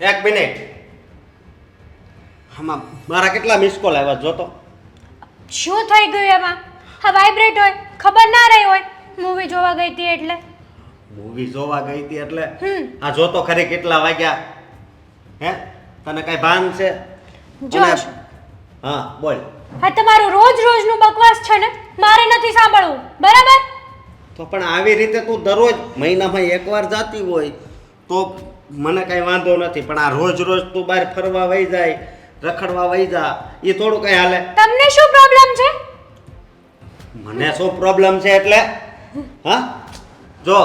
એક મિનિટ. આમાં મારા કેટલા મિસ કોલ આવ્યા જોતો. શું થઈ ગયું એમાં? હા વાઇબ્રેટ હોય ખબર ના રહી હોય. મૂવી જોવા ગઈ હતી એટલે. મૂવી જોવા ગઈ હતી એટલે? આ જોતો ખરી કેટલા વાગ્યા? હે? તને કઈ ભાન છે? જો હા બોલ. હા તમારું રોજ રોજનું બકવાસ છે ને? મારે નથી સાંભળવું. બરાબર? તો પણ આવી રીતે તું દરરોજ મહિનામાં એકવાર જાતી હોય તો મને કાંઈ વાંધો નથી પણ આ રોજ રોજ તું બહાર ફરવા વહી જાય રખડવા વહી જા એ થોડું કઈ હાલે. તમને શું પ્રોબ્લેમ છે? મને શું પ્રોબ્લેમ છે એટલે? હા? જો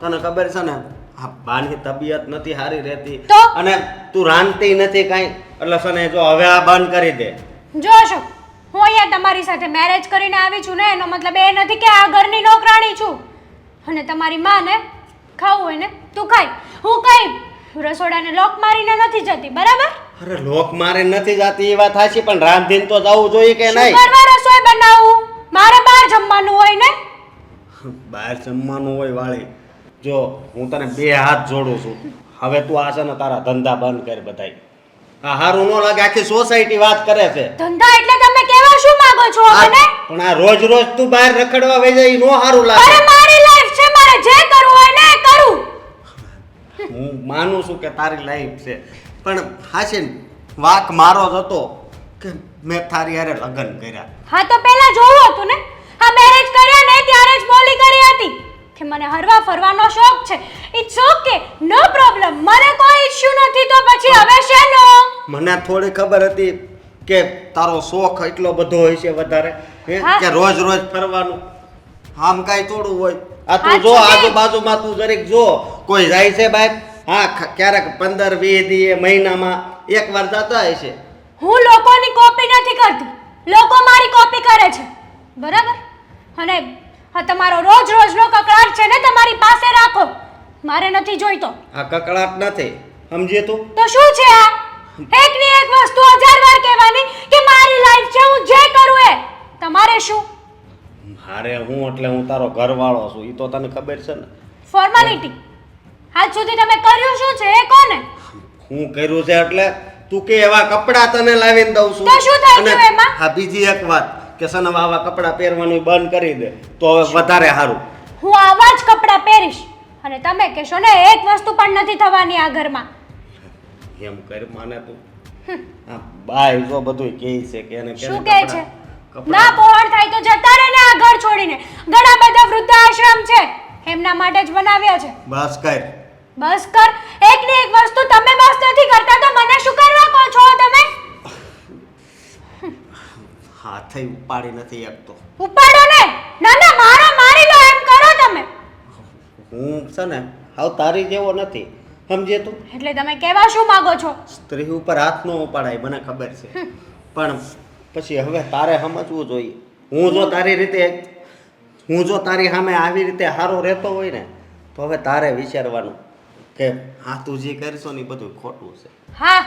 તને ખબર છે ને આ બાની તબિયત નથી સારી રહેતી. અને તું રાંધતી નથી કાંઈ. એટલે છે ને જો હવે આ બંધ કરી દે. જો અશોક હું અહીંયા તમારી સાથે મેરેજ કરીને આવી છું ને એનો મતલબ એ નથી કે આ ઘરની નોકરાણી છું. અને તમારી માને ખાવું હોય ને તું ખાય. હું કઈ રસોડાને લોક મારીને નથી જતી બરાબર? અરે લોક મારે નથી જાતી એ વાત સાચી પણ રાંધીને તો જવું જોઈએ કે નહીં? કરવા રસોઈ બનાવું? મારે બહાર જમવાનું હોય ને. બહાર જમવાનું હોય વાળી. જો હું તને બે હાથ જોડું છું. હવે તું આ છે ને તારા ધંધા બંધ કર બધાય. આ હારું ન લાગે આખી સોસાયટી વાત કરે છે. ધંધા એટલે માંગો છો મને? પણ આ રોજ રોજ તું બહાર રખડવા વહી જાય નો સારું અરે લાગે મારી લાઈફ છે મારે જે કરવું હોય ને કરું. હું માનું છું કે તારી લાઈફ છે. પણ હાસીન વાક મારો જ હતો કે મેં તારી હારે લગ્ન કર્યા. હા તો પહેલા જોવું હતું ને? હા મેરેજ કર્યા ને ત્યારે જ બોલી કરી હતી કે મને હરવા ફરવાનો શોખ છે. ઇટ્સ ઓકે નો પ્રોબ્લેમ મને કોઈ ઇશ્યુ નથી તો પછી હવે શેનો? મને થોડી ખબર હતી કે તારો શોખ એટલો બધો હોય છે વધારે હે? કે રોજ રોજ ફરવાનું. આમ કાંઈ થોડું હોય. આ તું જો આજુબાજુમાં તું જરીક જો. કોઈ જાય છે બાઈક હા ક્યારેક પંદર વીસ દીએ મહિનામાં એક વાર જતા હોય છે. હું લોકોની કોપી નથી કરતી. લોકો મારી કોપી કરે છે. બરાબર? અને આ તમારો રોજ રોજનો કકળાટ છે ને તમારી પાસે રાખો. મારે નથી જોઈતો. આ કકડાટ નથી. સમજી તું? તો શું છે આ? એકની એક વસ્તુ હજાર વાર કહેવાની કે મારી લાઈફ છે હું જે કરું એ. તમારે શું? મારે હું એટલે હું તારો ઘરવાળો છું એ તો તને ખબર છે ને. ફોર્માલિટી આજ સુધી તમે કર્યું શું છે? એ કોને? હું કર્યું છે એટલે તું કે એવા કપડાં તને લાવીને દઉં છું. તો શું થઈ ગયું એમાં? હા બીજી એક વાત કે સનમ આવા કપડાં પહેરવાનું બંધ કરી દે તો હવે વધારે સારું. હું આવા જ કપડાં પહેરીશ. અને તમે કહેશો ને એક વસ્તુ પણ નથી થવાની આ ઘરમાં. એમ કર માને તું. આ બાય જો બધું કહે છે કે એને શું કહે છે? ના કપડાં થાય તો જતા રહે ને આ ઘર છોડીને. ઘણા બધા વૃદ્ધાશ્રમ છે. એમના માટે જ બનાવ્યા છે. બસ કર. બસ કર. એક ને એક વસ્તુ તમે બસ નથી કરતા તો મને શું કરવા કહો છો તમે? હાથે ઉપાડી નથી એક ઉપાડો ને. ના ના મારો મારી લો એમ કરો તમે. હું છે ને હાવ તારી જેવો નથી. સમજે તું? એટલે તમે કેવા શું માંગો છો? સ્ત્રી ઉપર હાથ નો ઉપાડાય મને ખબર છે. પણ પછી હવે તારે સમજવું જોઈએ. હું જો તારી રીતે હું જો તારી સામે આવી રીતે સારો રહેતો હોય ને તો હવે તારે વિચારવાનું કે હા તું જે કરશો ને બધું ખોટું છે. હા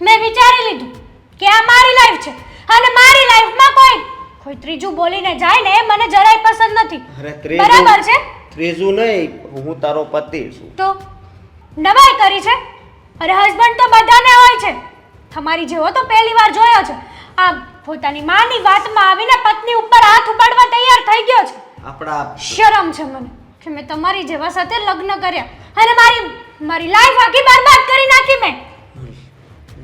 મેં વિચારી લીધું કે આ મારી લાઈફ છે અને મારી લાઈફમાં કોઈ કોઈ ત્રીજું બોલીને જાય ને એ મને જરાય પસંદ નથી. અરે ત્રીજું બરાબર છે? ત્રીજું નહીં હું તારો પતિ છું. તો? નવાઈ કરી છે. અરે હસબન્ડ તો બધાને હોય છે. તમારી જેવો તો પહેલી વાર જોયો છે. આ પોતાની માની વાતમાં આવીને પત્ની ઉપર હાથ ઉપાડવા તૈયાર થઈ ગયો છે. આપણા શરમ છે મને કે મેં તમારી જેવા સાથે લગ્ન કર્યા. અને મારી મારી લાઈફ આખી બરબાદ કરી નાખી મેં.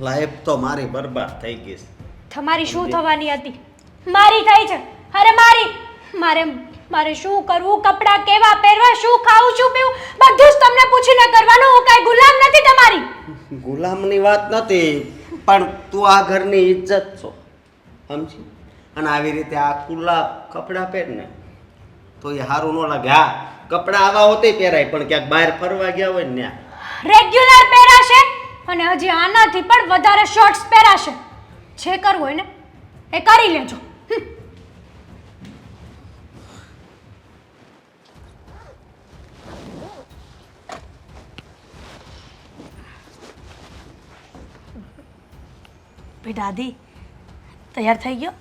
લાઈફ તો મારી બરબાદ થઈ ગઈ છે. તમારી શું થવાની હતી? મારી થઈ છે. અરે મારી મારે મારે શું કરવું? કપડાં કેવા પહેરવા? શું ખાવું? શું પીવું? બધું જ તમને પૂછીને કરવાનું હું કાંઈ ગુલામ નથી તમારી. ગુલામની વાત નથી પણ તું આ ઘરની ઇજ્જત છો સમજી? અને આવી રીતે આ ખુલ્લા કપડાં પહેરને તો એ સારું ન લાગે. હા કપડાં આવા હોતે પહેરાય પણ ક્યાંક બહાર ફરવા ગયા હોય ને રેગ્યુલર પહેરાશે અને હજી આનાથી પણ વધારે શોર્ટ્સ પહેરાશે. જે કરવું હોય ને એ કરી લેજો. ભાઈ દાદી તૈયાર થઈ ગયો.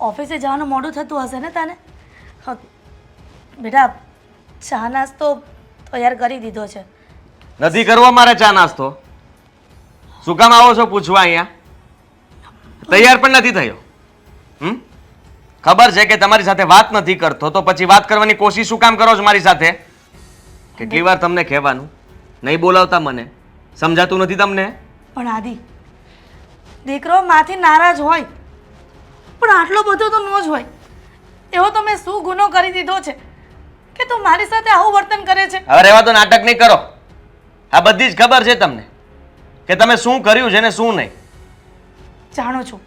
ઓફિસે જવાનું મોડું થતું હશે ને તને? બેટા ચા નાસ્તો તૈયાર કરી દીધો છે. નથી કરવો મારે ચા નાસ્તો. શું કામ આવો છો પૂછવા અહીંયા? તૈયાર પણ નથી થયો. હમ? ખબર છે કે તમારી સાથે વાત નથી કરતો તો પછી વાત કરવાની કોશિશ શું કામ કરો છો મારી સાથે? કેટલી વાર તમને કહેવાનું? નહીં બોલાવતા મને. સમજાતું નથી તમને? પણ આદિ દીકરો માથી નારાજ હોય પણ આટલો બધો તો ન જ હોય. એવો તો મેં શું ગુનો કરી દીધો છે કે તું મારી સાથે આવું વર્તન કરે છે. હવે રહેવા તો નાટક નહીં કરો. આ બધી જ ખબર છે તમને કે તમે શું કર્યું છે ને શું નહીં. જાણો છું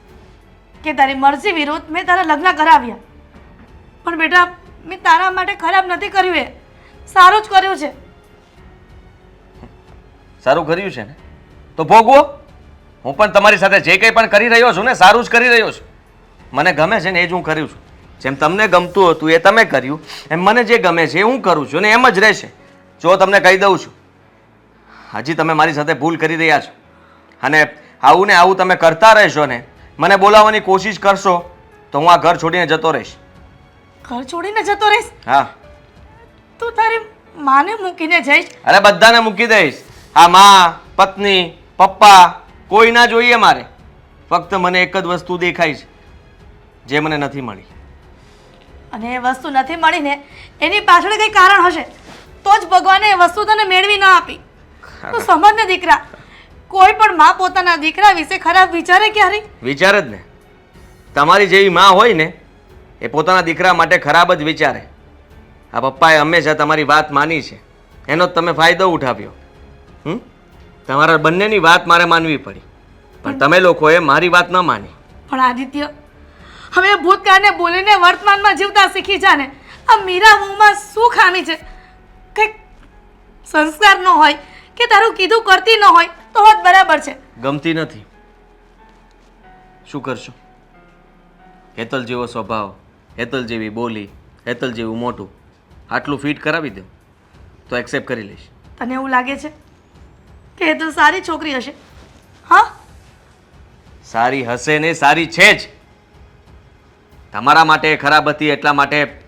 કે તારી મરજી વિરુદ્ધ મેં તારા લગ્ન કરાવ્યા. પણ બેટા મેં તારા માટે ખરાબ નથી કર્યું એ. સારું જ કર્યું છે. સારું કર્યું છે ને? તો ભોગવો. હું પણ તમારી સાથે જે કંઈ પણ કરી રહ્યો છું ને સારું જ કરી રહ્યો છું. મને ગમે છે ને એ જ હું કર્યું છું. જેમ તમને ગમતું હતું એ તમે કર્યું. એમ મને જે ગમે છે એ હું કરું છું ને એમ જ રહેશે. જો તમને કહી દઉં છું હજી તમે મારી સાથે ભૂલ કરી રહ્યા છો. અને આવું ને આવું તમે કરતા રહેશો ને મને બોલાવવાની કોશિશ કરશો તો હું આ ઘર છોડીને જતો રહીશ. ઘર છોડીને જતો રહીશ? હા. તું તારી માને મૂકીને જઈશ? અરે બધાને મૂકી દઈશ. આ માં પત્ની પપ્પા કોઈ ના જોઈએ મારે. ફક્ત મને એક જ વસ્તુ દેખાય છે જે મને નથી મળી. અને એ વસ્તુ નથી મળીને એની પાછળ કંઈ કારણ હશે? તો જ ભગવાને એ વસ્તુ તને મેળવી ન આપી. તો સમજ ને દીકરા કોઈ પણ માં પોતાના દીકરા વિશે ખરાબ વિચારે ક્યારે? વિચાર જ ને. તમારી જેવી માં હોય ને એ પોતાના દીકરા માટે ખરાબ જ વિચારે. આ પપ્પાએ હંમેશા તમારી વાત માની છે. એનો જ તમે ફાયદો ઉઠાવ્યો. હમ? તમારા બંનેની વાત મારે માનવી પડી. પણ તમે લોકોએ મારી વાત ન માની. પણ આદિત્ય હવે ભૂતકાળને બોલીને વર્તમાનમાં જીવતા શીખી જાને. આ મીરા મુંહમાં શું ખામી છે? કંઈક સંસ્કાર ન હોય કે તારું કીધું કરતી ન હોય તો હોત બરાબર છે. ગમતી નથી. શું કરશો? હેતલ જેવો સ્વભાવ હેતલ જેવી બોલી હેતલ જેવું મોટું આટલું ફિટ કરાવી દો તો એક્સેપ્ટ કરી લઈશ. તને એવું લાગે છે? એ તો સારી છોકરી હશે. હા? સારી હશે ને સારી છે જ. તમારા માટે ખરાબ હતી એટલા માટે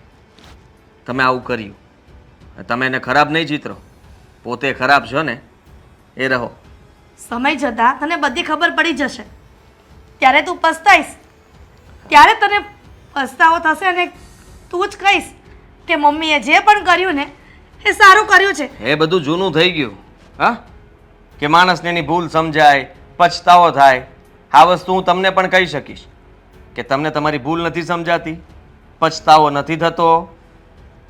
તમે આવું કર્યું. તમે એને ખરાબ નહીં ચિત્રો પોતે ખરાબ છો ને એ રહો. સમય જતાં તને બધી ખબર પડી જશે. ત્યારે તું પસ્તાઈશ. ત્યારે તને પસ્તાવો થશે અને તું જ કહીશ કે મમ્મીએ જે પણ કર્યું ને એ સારું કર્યું છે. એ બધું જૂનું થઈ ગયું. હા? કે માણસને એની ભૂલ સમજાય પછતાવો થાય આ વસ્તુ હું તમને પણ કહી શકીશ કે તમને તમારી ભૂલ નથી સમજાતી પછતાવો નથી થતો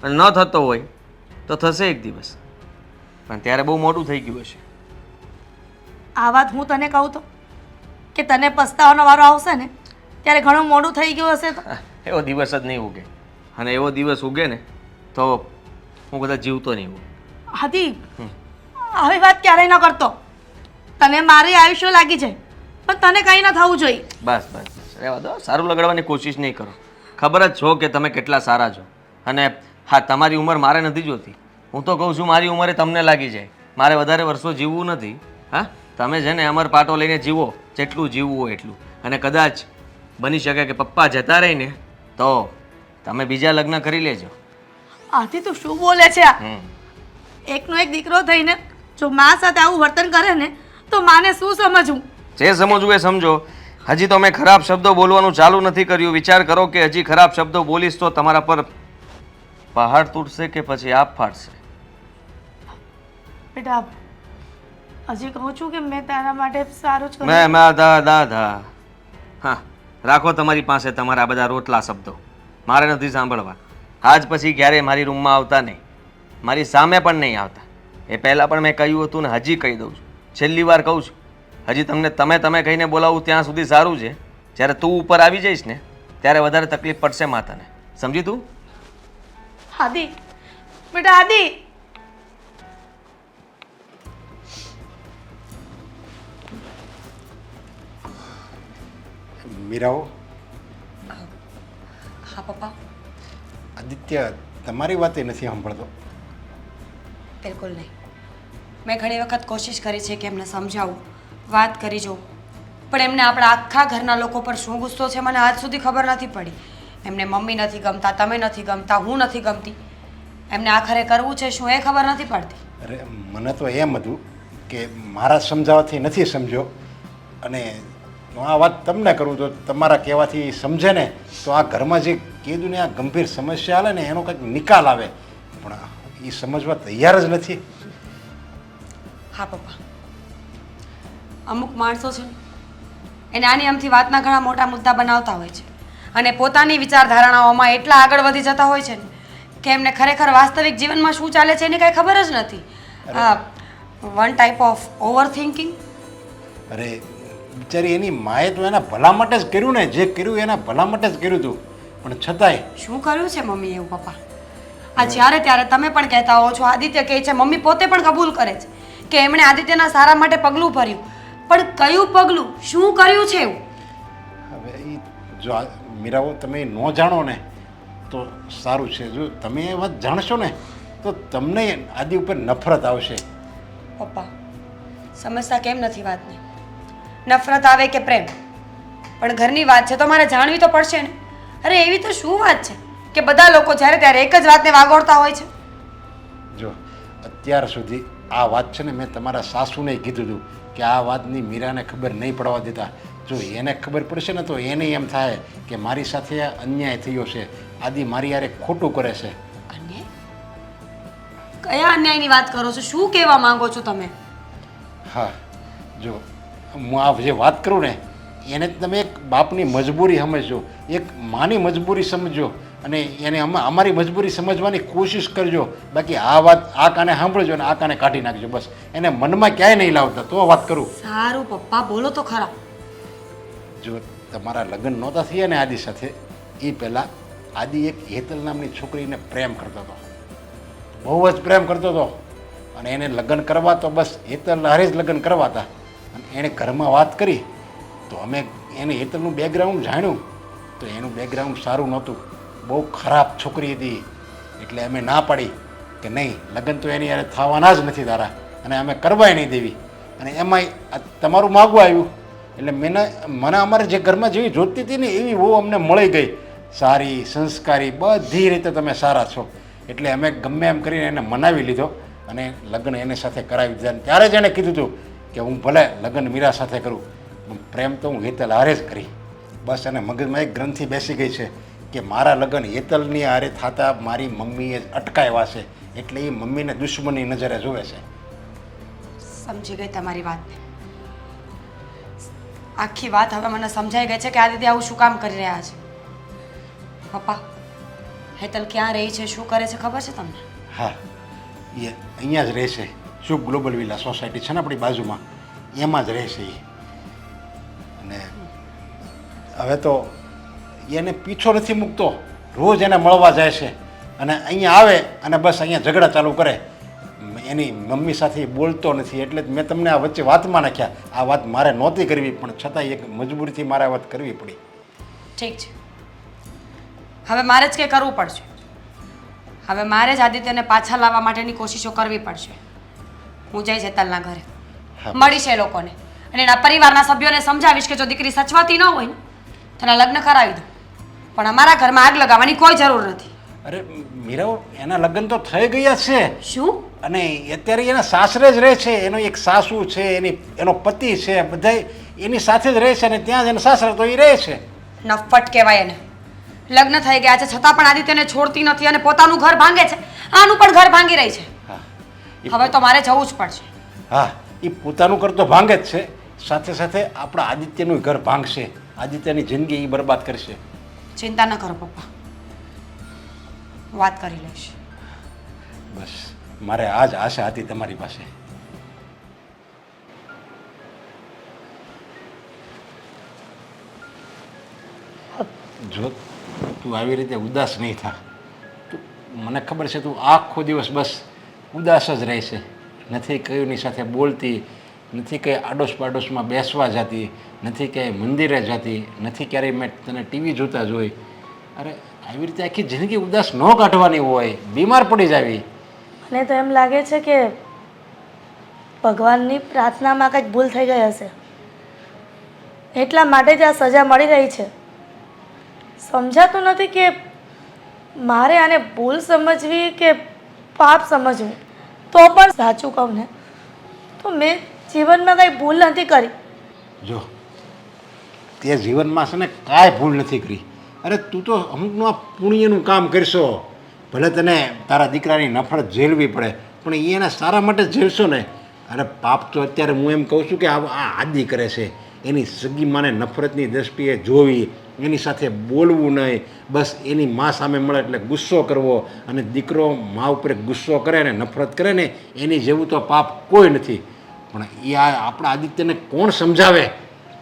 અને ન થતો હોય તો થશે એક દિવસ. પણ ત્યારે બહુ મોટું થઈ ગયું હશે. આ વાત હું તને કહું તો? કે તને પસ્તાવાનો વારો આવશે ને ત્યારે ઘણું મોડું થઈ ગયું હશે તો? એવો દિવસ જ નહીં ઉગે. અને એવો દિવસ ઉગે ને તો હું કદાચ જીવતો નહીં હું હાથી આવી વાત ક્યારેય ન કરતો. તને મારી આયુષ્ય લાગી છે પણ તને કંઈ ન થવું જોઈએ. બસ બસ બસ. રહેવા દો. સારું લગાડવાની કોશિશ નહીં કરો. ખબર જ છો કે તમે કેટલા સારા છો. અને હા તમારી ઉંમર મારે નથી જોતી. હું તો કહું છું મારી ઉંમરે તમને લાગી જાય. મારે વધારે વર્ષો જીવવું નથી. હા તમે છે ને અમર પાટો લઈને જીવો જેટલું જીવવું હોય એટલું. અને કદાચ બની શકે કે પપ્પા જતા રહીને તો તમે બીજા લગ્ન કરી લેજો. આથી તું શું બોલે છે આ? એકનો એક દીકરો થઈને જો મા સાથે આવું વર્તન કરે ને તો માને શું સમજવું? જે સમજવું એ સમજો. હજી તો મેં ખરાબ શબ્દો બોલવાનું ચાલુ નથી કર્યું. વિચાર કરો કે હજી ખરાબ શબ્દો બોલીશ તો તમારા પર પહાડ તૂટશે કે પછી આપ ફાટશે? બેટા હજી કહું છું કે મેં તારા માટે સારું જ કર્યું. મેં મેં દા દા દા હા રાખો તમારી પાસે તમારા બધા રોટલા શબ્દો. મારે નથી સાંભળવા. આજ પછી ક્યારેય મારી રૂમમાં આવતા નહીં. મારી સામે પણ નહીં આવતા. એ પહેલાં પણ મેં કહ્યું હતું ને હજી કહી દઉં છું. છેલ્લી વાર કહું છું. હજી તમને તમે તમે કહીને બોલાવું ત્યાં સુધી સારું છે. જ્યારે તું ઉપર આવી જઈશ ને ત્યારે વધારે તકલીફ પડશે માતાને. સમજી તું? આદિ બેટા આદિ મીરાઓ. હા પપ્પા. આદિત્ય તમારી વાત એ નથી સાંભળતો. બિલકુલ નહીં. મેં ઘણી વખત કોશિશ કરી છે કે એમને સમજાવું, વાત કરી જોઉં. પણ એમને આપણા આખા ઘરના લોકો પર શું ગુસ્સો છે મને આજ સુધી ખબર નથી પડી. એમને મમ્મી નથી ગમતા, તમે નથી ગમતા, હું નથી ગમતી. એમને આખરે કરવું છે શું એ ખબર નથી પડતી. અરે, મને તો એમ હતું કે મારા સમજાવવાથી નથી સમજો અને હું આ વાત તમને કરું તો તમારા કહેવાથી સમજે ને તો આ ઘરમાં જે કીધું ને આ ગંભીર સમસ્યા આવે ને એનો કંઈક નિકાલ આવે. પણ એ સમજવા તૈયાર જ નથી. હા પપ્પા. અમુક માણસો છે એને આની આમથી વાતના ઘણા મોટા મુદ્દા બનાવતા હોય છે. અને પોતાની વિચારધારણાઓમાં એટલા આગળ વધી જતા હોય છે ને કે એમને ખરેખર વાસ્તવિક જીવનમાં શું ચાલે છે એની કાંઈ ખબર જ નથી. One type of over thinking અરે બિચારી એની માએ તો એના ભલા માટે જ કર્યું ને જે કર્યું એના ભલા માટે જ કર્યું હતું પણ છતાંય શું કર્યું છે મમ્મી એવું પપ્પા? આ જ્યારે ત્યારે તમે પણ કહેતા હો છો. આદિત્ય કહે છે મમ્મી પોતે પણ કબૂલ કરે છે કે એમણે આદિત્યના સારા માટે પગલું ભર્યું. પણ કયું પગલું? શું કર્યું છે એવું? હવે એ જો મીરાઓ તમે ન જાણો ને તો સારું છે. જો તમે એ વાત જાણશો ને તો તમને આદિ ઉપર નફરત આવશે. પપ્પા સમજતા કેમ નથી વાતને? નફરત આવે કે પ્રેમ? પણ ઘરની વાત છે તો મારે જાણવી તો પડશે ને. અરે એવી તો શું વાત છે? કે બધા લોકો જ્યારે ત્યારે એક જ વાતને વાગોળતા હોય છે? જો અત્યાર સુધી આ વાત છે ને મેં તમારા સાસુને કીધું હતું કે આ વાતની મીરાને ખબર નહીં પડવા દેતા. જો એને ખબર પડશે ને તો એને એમ થાય કે મારી સાથે આ અન્યાય થયો છે. આદિ મારી યારે ખોટું કરે છે. અન્યાય? કયા અન્યાયની વાત કરો છો? શું કહેવા માંગો છો તમે? હા જો હું આ જે વાત કરું ને એને તમે એક બાપની મજબૂરી સમજજો. એક માની મજબૂરી સમજો અને એને અમા- અમારી મજબૂરી સમજવાની કોશિશ કરજો. બાકી આ વાત આ કાને સાંભળજો અને આ કાને કાઢી નાખજો બસ. એને મનમાં ક્યાંય નહીં લાવતા. તો વાત કરું. સારું પપ્પા બોલો તો ખરા. જો તમારા લગ્ન નહોતા થયા ને આદિ સાથે એ પહેલાં આદિ એક હેતલ નામની છોકરીને પ્રેમ કરતો હતો. બહુ જ પ્રેમ કરતો હતો. અને એને લગ્ન કરવા તો બસ હેતલ હારે જ લગ્ન કરવા હતા અને એણે ઘરમાં વાત કરી તો અમે એને હેતલનું બેકગ્રાઉન્ડ જાણ્યું. તો એનું બેકગ્રાઉન્ડ સારું નહોતું. બહુ ખરાબ છોકરી હતી. એટલે અમે ના પાડી કે નહીં, લગ્ન તો એની યારે થવાના જ નથી તારા. અને અમે કરવાય નહીં દેવી. અને એમાંય તમારું માગવું આવ્યું. એટલે મેં મને અમારે જે ઘરમાં જેવી જોતી હતી ને એવી બહુ અમને મળી ગઈ. સારી, સંસ્કારી, બધી રીતે તમે સારા છો. એટલે અમે ગમે એમ કરીને એને મનાવી લીધો. અને લગ્ન એને સાથે કરાવી દીધા. અને ત્યારે જ એણે કીધું હતું કે હું ભલે લગ્ન મીરા સાથે કરું પ્રેમ તો હું હેતલ હારે જ કરી. બસ એને મગજમાં એક ગ્રંથિ બેસી ગઈ છે. કે મારા લગ્ન હેતલની હારે થતા મારી મમ્મીએ અટકાવ્યા છે એટલે એ મમ્મીને દુશ્મની નજરે જોવે છે. સમજી ગઈ તમારી વાત. આખી વાત હવે મને સમજાઈ ગઈ છે કે આદિત્ય આવું શું કામ કરી રહ્યા છે? પપ્પા હેતલ ક્યાં રહી છે શું કરે છે ખબર છે તમને? હા એ અહીંયા જ રહેશે શું ગ્લોબલ વિલા સોસાયટી છે ને આપણી બાજુમાં. એમાં જ રહેશે એ. અને હવે તો એને પીછો નથી મૂકતો. રોજ એને મળવા જાય છે. અને અહીંયા આવે અને બસ અહીંયા ઝઘડા ચાલુ કરે. એની મમ્મી સાથે બોલતો નથી. એટલે જ મેં તમને આ વચ્ચે વાતમાં નાખ્યા. આ વાત મારે નહોતી કરવી પણ છતાં એક મજબૂરીથી મારે વાત કરવી પડી. ઠીક છે. હવે મારે જ કંઈ કરવું પડશે. હવે મારે જ આદિત્યને પાછા લાવવા માટેની કોશિશો કરવી પડશે. હું જઈશ હેતલના ઘરે. મળીશ એ લોકોને. અને એના પરિવારના સભ્યોને સમજાવીશ કે જો દીકરી સચવાતી ન હોય ને તેના લગ્ન કરાવી દો પણ અમારા ઘરમાં આગ લગાવવાની કોઈ જરૂર નથી. અરે મીરાઓ એના લગ્ન તો થઈ ગયા છે. શું? અને અત્યારે એના સાસરે જ રહે છે એનો એક સાસુ છે એની એનો પતિ છે બધા એની સાથે જ રહે છે અને ત્યાં જ એના સાસરે તો એ રહે છે. નફટ કહેવાય એને. લગ્ન થઈ ગયા છે છતાં પણ આદિત્યને છોડતી નથી અને પોતાનું ઘર ભાંગે છે. આનું પણ ઘર ભાંગી રહી છે. હવે તો મારે જવું જ પડશે. હા એ પોતાનું ઘર તો ભાંગે જ છે. સાથે સાથે આપણા આદિત્યનું ઘર ભાંગશે. આદિત્યની જિંદગી એ બરબાદ કરશે. ચિંતા ન કરો, પપ્પા. વાત કરી લઈશ. બસ, મારે આ જ આશા હતી તમારી પાસે. જો તું આવી રીતે ઉદાસ નહીં થા મને ખબર છે તું આખો દિવસ બસ ઉદાસ જ રહેશે. નથી કયુંની સાથે બોલતી નથી કંઈ આડોશ પાડોશમાં બેસવા જતી, નથી ક્યાંય મંદિરે જતી, નથી ક્યારેય મેં તને ટીવી જોતા જોઈ. અરે, આવી રીતે આખી જિંદગી ઉદાસ ન કાઢવાની હોય, બીમાર પડી જાવી. મને તો એમ લાગે છે કે ભગવાનની પ્રાર્થનામાં કંઈક ભૂલ થઈ ગઈ હશે. એટલા માટે જ આ સજા મળી રહી છે. સમજાતું નથી કે મારે આને ભૂલ સમજવી કે પાપ સમજવું. તો પણ સાચું કહું ને. તો મેં જીવનમાં કંઈ ભૂલ નથી કરી. જો, તે જીવનમાં છે ને કાંઈ ભૂલ નથી કરી. અરે તું તો અમુકનું આ પુણ્યનું કામ કરશો. ભલે તને તારા દીકરાની નફરત ઝેલવી પડે, પણ એ એના સારા માટે ઝેલશો ને અરે પાપ તો અત્યારે હું એમ કહું છું કે આ આદિ કરે છે. એની સગી માને નફરતની દ્રષ્ટિએ જોવી, એની સાથે બોલવું નહીં. બસ એની મા સામે મળે એટલે ગુસ્સો કરવો અને દીકરો મા ઉપર ગુસ્સો કરે ને નફરત કરે ને, એની જેવું તો પાપ કોઈ નથી. પણ એ આ આપણા આદિત્યને કોણ સમજાવે?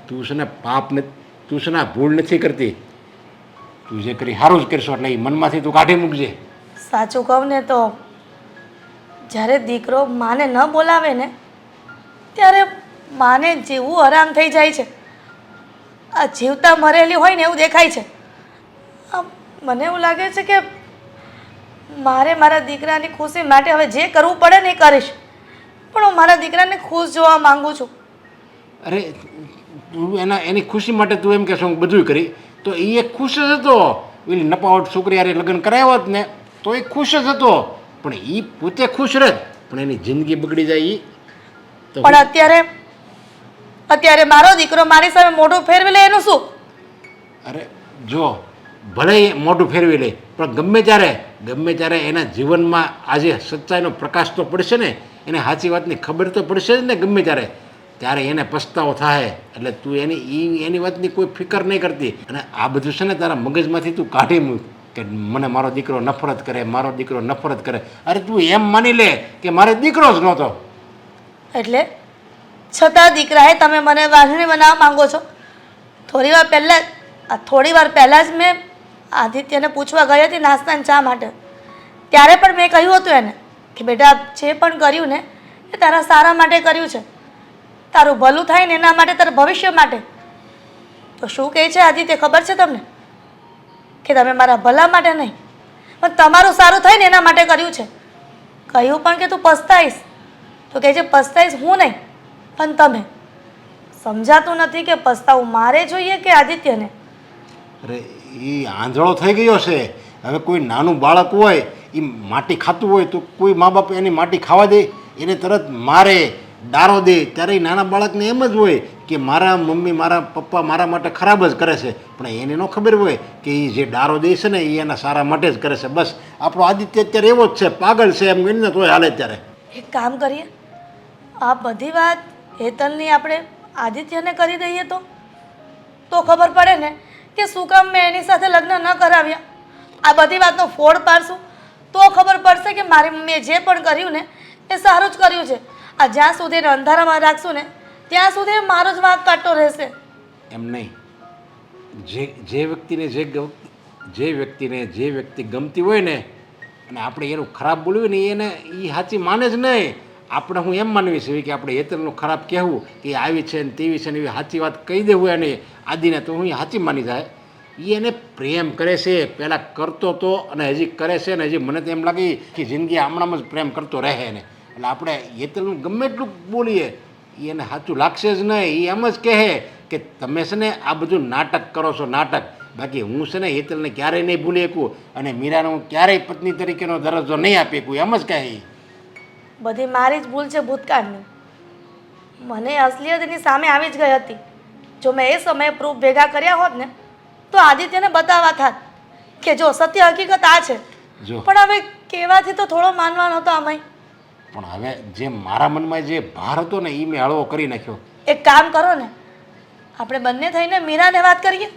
તું છે ને પાપ ને તું છે ને ભૂલ નથી કરતી. તું જે કરી સારું જ કરશો એટલે એ મનમાંથી તું કાઢી મૂકજે. સાચું કહું ને તો જ્યારે દીકરો માને ન બોલાવે ને, ત્યારે માને જીવવું હરામ થઈ જાય છે. આ જીવતા મરેલી હોય ને એવું દેખાય છે. મને એવું લાગે છે કે મારે મારા દીકરાની ખુશી માટે હવે જે કરવું પડે ને એ કરીશ. પણ હું મારા દીકરાને ખુશ જોવા માંગુ છું. અરે તું એના એની ખુશી માટે તું એમ કહેશો હું બધું કરી. તો એ એક ખુશ જ હતો. પેલી નપાવટ છોકરી યારે લગ્ન કરાવ્યો હોત ને તો એ ખુશ જ હતો. પણ એ પોતે ખુશ રહે. પણ એની જિંદગી બગડી જાય એ પણ અત્યારે અત્યારે મારો દીકરો મારી સામે મોઢું ફેરવી લે એનું શું? અરે જો ભલે એ મોઢું ફેરવી લે, પણ ગમે ત્યારે ગમે ત્યારે એના જીવનમાં આજે સચ્ચાઈનો પ્રકાશ તો પડશે ને, એને સાચી વાતની ખબર તો પડશે જ ને ગમે ત્યારે ત્યારે એને પસ્તાવો થાય એટલે તું એની એ એની વાતની કોઈ ફિકર નહીં કરતી. અને આ બધું છે ને તારા મગજમાંથી તું કાઢી મૂક, કે મને મારો દીકરો નફરત કરે, મારો દીકરો નફરત કરે. અરે તું એમ માની લે કે મારે દીકરો જ નહોતો. એટલે છતાં દીકરાએ તમે મને વાંધણી બનાવવા માંગો છો. થોડી વાર પહેલાં થોડી વાર પહેલાં જ મેં આદિત્યને પૂછવા ગઈ હતી નાસ્તાને ચા માટે. ત્યારે પણ મેં કહ્યું હતું એને કે બેટા, જે પણ કર્યું ને, એ તારા સારા માટે કર્યું છે. તારું ભલું થાય ને એના માટે, તારા ભવિષ્ય માટે. તો શું કહે છે આદિત્ય? ખબર છે તમને? કે તમે મારા ભલા માટે નહીં, પણ તમારું સારું થાય ને એના માટે કર્યું છે. કહ્યું પણ કે તું પસ્તાઈશ. તો કહે છે, પસ્તાઈશ હું નહીં, પણ તમે. સમજાતું નથી કે પસ્તાવું મારે જોઈએ કે આદિત્યને? અરે એ આંધળો થઈ ગયો છે. હવે કોઈ નાનું બાળક હોય એ માટી ખાતું હોય તો કોઈ મા બાપ એની માટી ખાવા દે, એને તરત મારે ડારો દે. ત્યારે નાના બાળકને એમ જ હોય કે મારા મમ્મી, મારા પપ્પા મારા માટે ખરાબ જ કરે છે. પણ એને ન ખબર હોય કે એ જે ડારો દે છે ને એ એના સારા માટે જ કરે છે. બસ, આપણો આદિત્ય અત્યારે એવો જ છે, પાગલ છે એમ ગણીને તોય હાલે ત્યારે. એક કામ કરીએ. આ બધી વાત હેતલની આપણે આદિત્યને કરી દઈએ તો? તો ખબર પડે ને? કે શું કામ મેં એની સાથે લગ્ન ન કરાવ્યા? આ બધી વાતનો ફોડ પાડશું? તો ખબર પડશે કે મારી મમ્મીએ જે પણ કર્યું ને, એ સારું જ કર્યું છે. આ જ્યાં સુધી અંધારામાં રાખશું ને, ત્યાં સુધી મારો જ વાંક કાઢતો રહેશે. એમ નહીં. જે જે વ્યક્તિને જે જે વ્યક્તિને જે વ્યક્તિ ગમતી હોય ને, અને આપણે એનું ખરાબ બોલ્યું ને, એને એ સાચી માને જ નહીં. આપણે હું એમ માનવી છે કે આપણે એતરનું ખરાબ કહેવું કે આવી છે ને તેવી છે ને એવી સાચી વાત કહી દેવું એને. આદિને તો હું સાચી માની જાય. એ એને પ્રેમ કરે છે. પહેલાં કરતો તો અને હજી કરે છે ને હજી મને તો એમ લાગે કે જિંદગી હમણાં જ પ્રેમ કરતો રહે એને. એટલે આપણે હેતલનું ગમે એટલું બોલીએ એ એને સાચું લાગશે જ નહીં. એ એમ જ કહે કે તમે છે ને આ બધું નાટક કરો છો, નાટક. બાકી હું છે ને હેતલને ક્યારેય નહીં ભૂલી શકું અને મીરાને હું ક્યારેય પત્ની તરીકેનો દરજ્જો નહીં આપી શકું. એમ જ કહે. બધી મારી જ ભૂલ છે ભૂતકાળની. મને અસલિયત એની સામે આવી જ ગઈ હતી. જો મેં એ સમયે પ્રૂફ ભેગા કર્યા હોત ને તો આદિત્યને બતાવવા થાત કે જો સત્ય હકીકત આ છે. જો. પણ હવે કહેવાથી તો થોડો માનવાનો હતો આમાંય. પણ હવે જે મારા મનમાં જે ભાર હતો ને એ મેં હળવો કરી નાખ્યો. એક કામ કરો ને આપણે બંને થઈને મીરાને વાત કરીએ.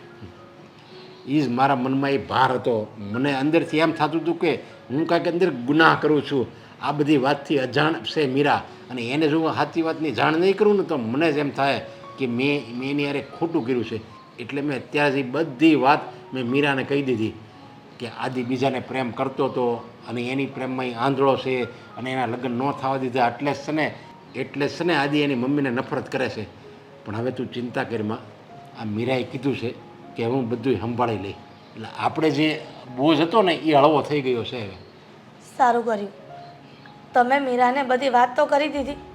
એ જ મારા મનમાં એ ભાર હતો. મને અંદરથી એમ થતું હતું કે હું કાંઈક અંદર ગુનાહ કરું છું. આ બધી વાતથી અજાણ છે મીરા. અને એને જો હું સાચી વાતની જાણ નહીં કરું ને તો મને જ એમ થાય કે મેં મેં એની યારે ખોટું કર્યું છે. એટલે મેં અત્યારે બધી વાત મેં મીરાને કહી દીધી કે આદિ બીજાને પ્રેમ કરતો હતો અને એની પ્રેમમાં આંધળો છે અને એના લગ્ન ન થવા દીધા. એટલે જ ને, એટલે જ ને આદિ એની મમ્મીને નફરત કરે છે. પણ હવે તું ચિંતા કરમાં આ મીરાએ કીધું છે કે હું બધું સંભાળી લઈ. એટલે આપણે જે બોજ હતો ને એ હળવો થઈ ગયો છે હવે. સારું કર્યું. તમે મીરાને બધી વાત તો કરી દીધી.